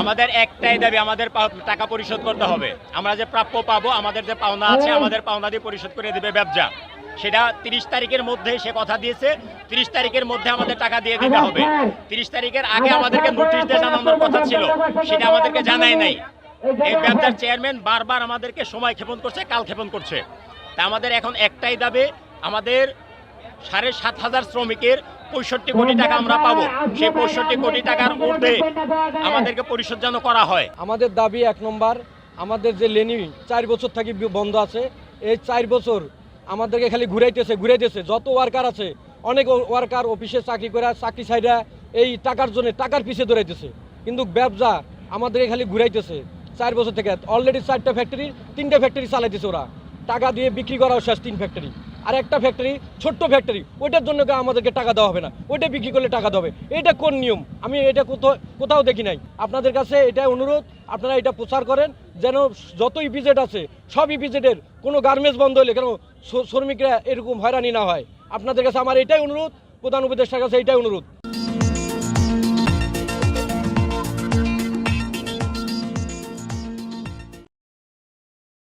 আমাদের একটাই দাবি আমাদের টাকা পরিশোধ করতে হবে। আমরা যে প্রাপ্য পাবো আমাদের যে পাওনা আছে আমাদের পাওনা দিয়ে পরিশোধ করে দিবে ব্যবসা। সেটা তিরিশ তারিখের মধ্যে সে কথা দিয়েছে। তিরিশ তারিখের মধ্যে আমাদের টাকা দিয়ে দিতে হবে। তিরিশ তারিখের আগে আমাদেরকে নোটিশ দিয়ে জানানোর কথা ছিল। সেটা আমাদেরকে জানাই নাই। এই ব্যবসার চেয়ারম্যান বারবার আমাদেরকে সময় ক্ষেপণ করছে কাল ক্ষেপণ করছে। তা আমাদের এখন একটাই দাবি আমাদের সাড়ে সাত হাজার শ্রমিকের পঁয়ষট্টি কোটি টাকা আমরা পাবো। সেই পঁয়ষট্টি কোটি টাকার ঊর্ধ্বে আমাদেরকে পরিশোধ যেন করা হয়। আমাদের দাবি এক নম্বর আমাদের যে লেনি চার বছর থাকি বন্ধ আছে। এই চার বছর আমাদেরকে খালি ঘুরাইতেছে ঘুরাইতেছে। যত ওয়ার্কার আছে অনেক ওয়ার্কার অফিসে চাকরি করে চাকরি সাইডা এই টাকার জন্য টাকার পিছিয়ে দৌড়াইতেছে কিন্তু ব্যবসা আমাদেরকে খালি ঘুরাইতেছে। চার বছর থেকে অলরেডি চারটা ফ্যাক্টরি তিনটা ফ্যাক্টরি চালাইতেছে ওরা। টাকা দিয়ে বিক্রি করাও শেষ তিন ফ্যাক্টরি আর একটা ফ্যাক্টরি ছোট্ট ফ্যাক্টরি ওইটার জন্য আমাদেরকে টাকা দেওয়া হবে না। ওইটা বিক্রি করলে টাকা দেবে এটা কোন নিয়ম? আমি এটা কোথাও কোথাও দেখি নাই। আপনাদের কাছে এটা অনুরোধ, আপনারা এটা প্রচার করেন, যেন যত ইপিজেড আছে, সব ইপিজেডের কোনো গার্মেন্টস বন্ধ হলে কেন শ্রমিকরা এরকম হয়রানি না হয়। আপনাদের কাছে আমার এটাই অনুরোধ, প্রধান উপদেষ্টার কাছে এটাই অনুরোধ।